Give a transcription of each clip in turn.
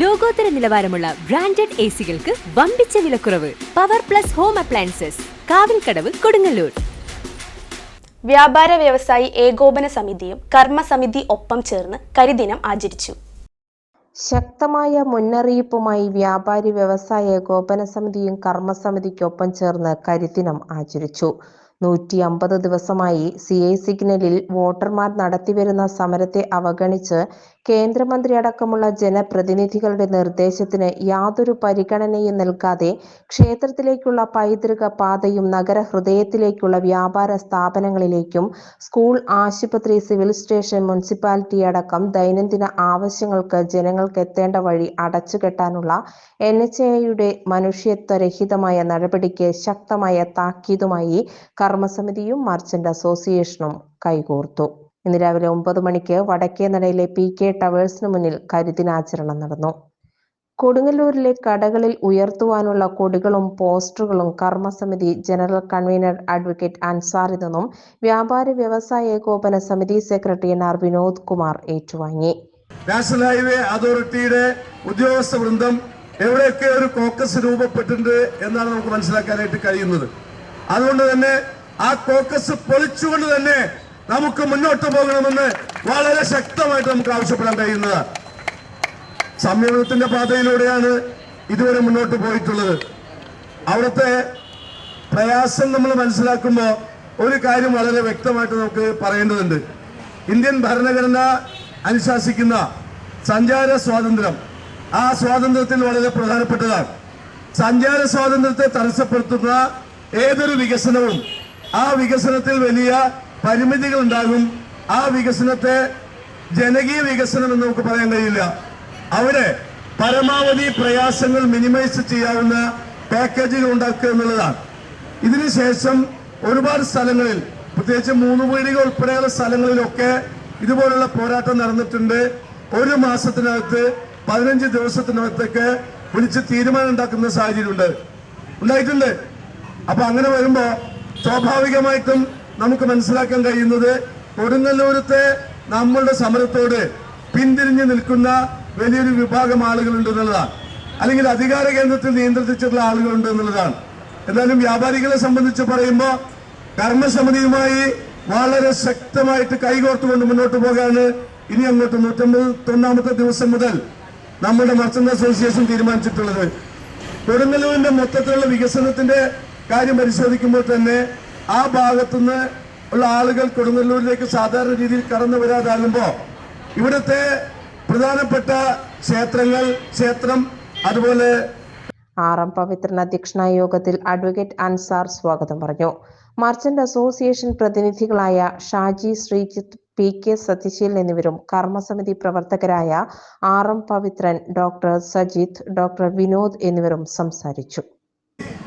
ലോകോത്തര നിലവാരമുള്ള branded A സികൾക്ക് വമ്പിച്ച വിലക്കുറവ് power plus home appliances Kavilkadavu Kodungallur. വ്യാപാര വ്യവസായി ഏകോപന സമിതിയും കർമ്മസമിതി ഒപ്പം ചേർന്ന് കരിദിനം ആചരിച്ചു. ശക്തമായ മുന്നറിയിപ്പുമായി വ്യാപാരി വ്യവസായ ഏകോപന സമിതിയും കർമ്മസമിതിക്കൊപ്പം ചേർന്ന് കരിദിനം ആചരിച്ചു. നൂറ്റി അമ്പത് ദിവസമായി സി ഐ സിഗ്നലിൽ വോട്ടർമാർ നടത്തിവരുന്ന സമരത്തെ അവഗണിച്ച് കേന്ദ്രമന്ത്രി അടക്കമുള്ള ജനപ്രതിനിധികളുടെ നിർദ്ദേശത്തിന് യാതൊരു പരിഗണനയും നൽകാതെ ക്ഷേത്രത്തിലേക്കുള്ള പൈതൃക പാതയും നഗരഹൃദയത്തിലേക്കുള്ള വ്യാപാര സ്ഥാപനങ്ങളിലേക്കും സ്കൂൾ ആശുപത്രി സിവിൽ സ്റ്റേഷൻ മുനിസിപ്പാലിറ്റി അടക്കം ദൈനംദിന ആവശ്യങ്ങൾക്ക് ജനങ്ങൾക്ക് എത്തേണ്ട വഴി അടച്ചുകെട്ടാനുള്ള എൻ എച്ച് എയുടെ മനുഷ്യത്വരഹിതമായ നടപടിക്ക് ശക്തമായ താക്കീതുമായി കർമ്മസമിതിയും മർച്ചന്റ് അസോസിയേഷനും കൈകോർത്തു. ഇന്ന് രാവിലെ ഒമ്പത് മണിക്ക് വടക്കേ നടയിലെ പി കെ ടവേഴ്സിന് മുന്നിൽ കരുതിനാചരണം നടന്നു. കൊടുങ്ങല്ലൂരിലെ കടകളിൽ ഉയർത്തുവാനുള്ള കൊടികളും പോസ്റ്ററുകളും കർമ്മസമിതി ജനറൽ കൺവീനർ അഡ്വക്കേറ്റ് അൻസാറിൽ നിന്നും വ്യാപാര വ്യവസായ ഏകോപന സമിതി secretary N R Vinod Kumar ഏറ്റുവാങ്ങി. നാഷണൽ ഹൈവേ അതോറിറ്റിയുടെ ഉദ്യോഗസ്ഥ വൃന്ദം എവിടെയൊക്കെ ഒരു കോക്കസ് രൂപപ്പെട്ടിട്ടുണ്ട് എന്നാണ് നമുക്ക് മനസ്സിലാക്കാനായിട്ട് കഴിയുന്നത്. അതുകൊണ്ട് തന്നെ ആ കോക്കസ് പൊളിച്ചുകൊണ്ട് തന്നെ നമുക്ക് മുന്നോട്ട് പോകണമെന്ന് വളരെ ശക്തമായിട്ട് നമുക്ക് ആവശ്യപ്പെടാൻ കഴിയുന്നത്. സംയമനത്തിന്റെ പാതയിലൂടെയാണ് ഇതുവരെ മുന്നോട്ട് പോയിട്ടുള്ളത്. അവിടുത്തെ പ്രയാസം നമ്മൾ മനസ്സിലാക്കുമ്പോൾ ഒരു കാര്യം വളരെ വ്യക്തമായിട്ട് നമുക്ക് പറയേണ്ടതുണ്ട്. ഇന്ത്യൻ ഭരണഘടന അനുശാസിക്കുന്ന സഞ്ചാര സ്വാതന്ത്ര്യം ആ സ്വാതന്ത്ര്യത്തിൽ വളരെ പ്രധാനപ്പെട്ടതാണ്. സഞ്ചാര സ്വാതന്ത്ര്യത്തെ തടസ്സപ്പെടുത്തുന്ന ഏതൊരു വികസനവും ആ വികസനത്തിൽ വലിയ പരിമിതികൾ ഉണ്ടാകും ആ വികസനത്തെ ജനകീയ വികസനം എന്ന് നമുക്ക് പറയാൻ കഴിയില്ല. അവരെ പരമാവധി പ്രയാസങ്ങൾ മിനിമൈസ് ചെയ്യാവുന്ന പാക്കേജുകൾ ഉണ്ടാക്കുക എന്നുള്ളതാണ്. ഇതിനുശേഷം ഒരുപാട് സ്ഥലങ്ങളിൽ പ്രത്യേകിച്ച് മൂന്ന് വീടുകൾ ഉൾപ്പെടെയുള്ള സ്ഥലങ്ങളിലൊക്കെ ഇതുപോലുള്ള പോരാട്ടം നടന്നിട്ടുണ്ട്. ഒരു മാസത്തിനകത്ത് പതിനഞ്ച് ദിവസത്തിനകത്തൊക്കെ വിളിച്ച് തീരുമാനം ഉണ്ടാക്കുന്ന സാഹചര്യമുണ്ട്. ഉണ്ടായിട്ടുണ്ട്. അപ്പൊ അങ്ങനെ വരുമ്പോ സ്വാഭാവികമായിട്ടും നമുക്ക് മനസ്സിലാക്കാൻ കഴിയുന്നത് കൊടുങ്ങല്ലൂരത്തെ നമ്മളുടെ സമരത്തോട് പിന്തിരിഞ്ഞു നിൽക്കുന്ന വലിയൊരു വിഭാഗം ആളുകളുണ്ട് എന്നുള്ളതാണ്. അല്ലെങ്കിൽ അധികാര കേന്ദ്രത്തിൽ നിയന്ത്രിച്ചിട്ടുള്ള ആളുകളുണ്ട് എന്നുള്ളതാണ്. എന്നാലും വ്യാപാരികളെ സംബന്ധിച്ച് പറയുമ്പോൾ കർമ്മസമിതിയുമായി വളരെ ശക്തമായിട്ട് കൈകോർത്തുകൊണ്ട് മുന്നോട്ട് പോകാണ് ഇനി അങ്ങോട്ട് നൂറ്റമ്പത്തൊന്നാമത്തെ ദിവസം മുതൽ നമ്മുടെ മർച്ചന്റ് അസോസിയേഷൻ തീരുമാനിച്ചിട്ടുള്ളത്. കൊടുങ്ങല്ലൂരിന്റെ മൊത്തത്തിലുള്ള വികസനത്തിന്റെ കാര്യം പരിശോധിക്കുമ്പോൾ തന്നെ ആ ഭാഗത്തുനിന്ന് ഉള്ള ആളുകൾ കൊടുങ്ങല്ലൂരിലേക്ക് സാധാരണ രീതിയിൽ കടന്നു വരാതാകുമ്പോൾ ഇവിടുത്തെ പ്രധാനപ്പെട്ട ക്ഷേത്രങ്ങൾ ക്ഷേത്രം അതുപോലെ ആർ എം പവിത്രൻ അധ്യക്ഷനായ യോഗത്തിൽ അഡ്വക്കേറ്റ് അൻസാർ സ്വാഗതം പറഞ്ഞു. മർച്ചന്റ് അസോസിയേഷൻ പ്രതിനിധികളായ ഷാജി ശ്രീജിത്ത് പി കെ സത്യശീൽ എന്നിവരും കർമ്മസമിതി പ്രവർത്തകരായ M Pavithran doctor Sajith doctor Vinod എന്നിവരും സംസാരിച്ചു.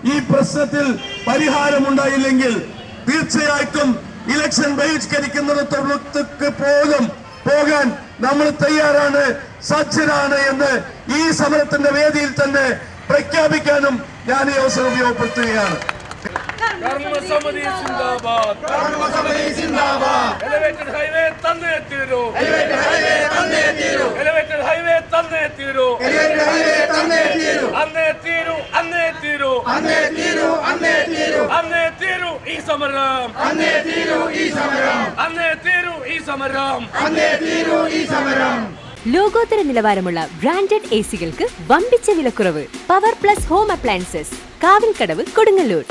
ഈ പ്രശ്നത്തിൽ പരിഹാരമുണ്ടായില്ലെങ്കിൽ തീർച്ചയായിട്ടും ഇലക്ഷൻ ബഹിഷ്കരിക്കുന്നിടത്തോളത്തേക്ക് പോലും പോകാൻ നമ്മൾ തയ്യാറാണ് സജ്ജരാണ് എന്ന് ഈ സമരത്തിന്റെ വേദിയിൽ തന്നെ പ്രഖ്യാപിക്കാനും ഞാൻ ഈ അവസരം ഉപയോഗപ്പെടുത്തുകയാണ്. കർമ്മസമിതി സിന്ദാബാദ്. കർമ്മസമിതി സിന്ദാബാദ്. എലിവേറ്റഡ് ഹൈവേ തന്നേ തീരൂ എലിവേറ്റഡ് ഹൈവേ തന്നേ തീരൂ എലിവേറ്റഡ് ഹൈവേ തന്നേ തീരൂ എലിവേറ്റഡ് ഹൈവേ തന്നേ തീരൂ അന്നേ തീരൂ അന്നേ തീരൂ. അന്നേ തീരു അന്നേ തീരു. അന്നേ തീരു ഈ സമരം. അന്നേ തീരു ഈ സമരം. അന്നേ തീരു ഈ സമരം. അന്നേ തീരു ഈ സമരം. ലോകോത്തര നിലവാരമുള്ള ബ്രാൻഡഡ് എ സികൾക്ക് വമ്പിച്ച വിലക്കുറവ്. Power plus home appliances Kavilkadavu Kodungallur.